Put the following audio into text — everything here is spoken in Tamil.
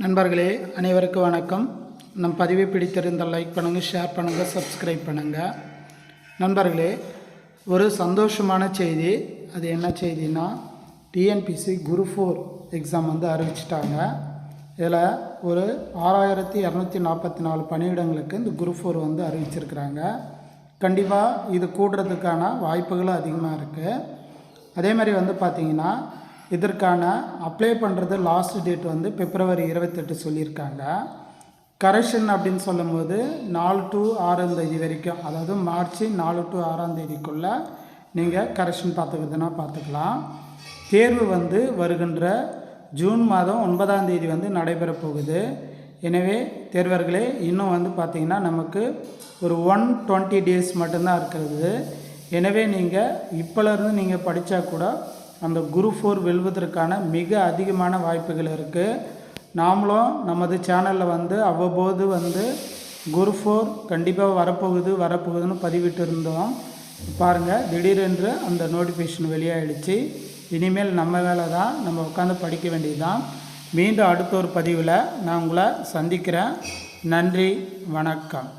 நண்பர்களே அனைவருக்கும் வணக்கம். நம் பதிவை பிடித்திருந்தால் லைக் பண்ணுங்கள் ஷேர் பண்ணுங்கள் சப்ஸ்கிரைப் பண்ணுங்கள் நண்பர்களே ஒரு சந்தோஷமான செய்தி. அது என்ன செய்தின்னா டிஎன்பிசி குரு ஃபோர் எக்ஸாம் வந்து அறிவிச்சிட்டாங்க. இதில் ஒரு ஆறாயிரத்தி இரநூத்தி நாற்பத்தி நாலு பணியிடங்களுக்கு இந்த குரு ஃபோர் வந்து அறிவிச்சிருக்கிறாங்க. கண்டிப்பாக இது கூடுறதுக்கான வாய்ப்புகளும் அதிகமாக இருக்குது அதே மாதிரி வந்து பார்த்திங்கன்னா இதற்கான அப்ளை பண்ணுறது லாஸ்ட் டேட் வந்து பிப்ரவரி இருபத்தெட்டு சொல்லியிருக்காங்க. கரெக்ஷன் அப்படின்னு சொல்லும்போது நாலு டு ஆறாம் தேதி வரைக்கும் அதாவது மார்ச் நாலு டு ஆறாம் தேதிக்குள்ளே நீங்கள் கரெக்ஷன் பார்த்துக்கிறதுனா பார்த்துக்கலாம். தேர்வு வந்து வருகின்ற ஜூன் மாதம் ஒன்பதாம் தேதி வந்து நடைபெறப் போகுது. எனவே தேர்வர்களே இன்னும் வந்து பார்த்திங்கன்னா நமக்கு ஒரு ஒன் டுவெண்ட்டி டேஸ் மட்டும்தான் இருக்கிறது. எனவே நீங்கள் இப்போலேருந்து நீங்கள் படித்தா கூட அந்த குரு ஃபோர் வெல்வதற்கான மிக அதிகமான வாய்ப்புகள் இருக்குது நாமளும் நமது சேனலில் வந்து அவ்வப்போது வந்து குரு ஃபோர் கண்டிப்பாக வரப்போகுது வரப்போகுதுன்னு பதிவிட்டு இருந்தோம். பாருங்கள் திடீரென்று அந்த நோட்டிஃபிகேஷன் வெளியாகிடுச்சு இனிமேல் நம்ம வேலை தான் நம்ம உட்காந்து படிக்க வேண்டியதுதான். மீண்டும் அடுத்த ஒரு பதிவில் நான் உங்களை சந்திக்கிறேன். நன்றி வணக்கம்.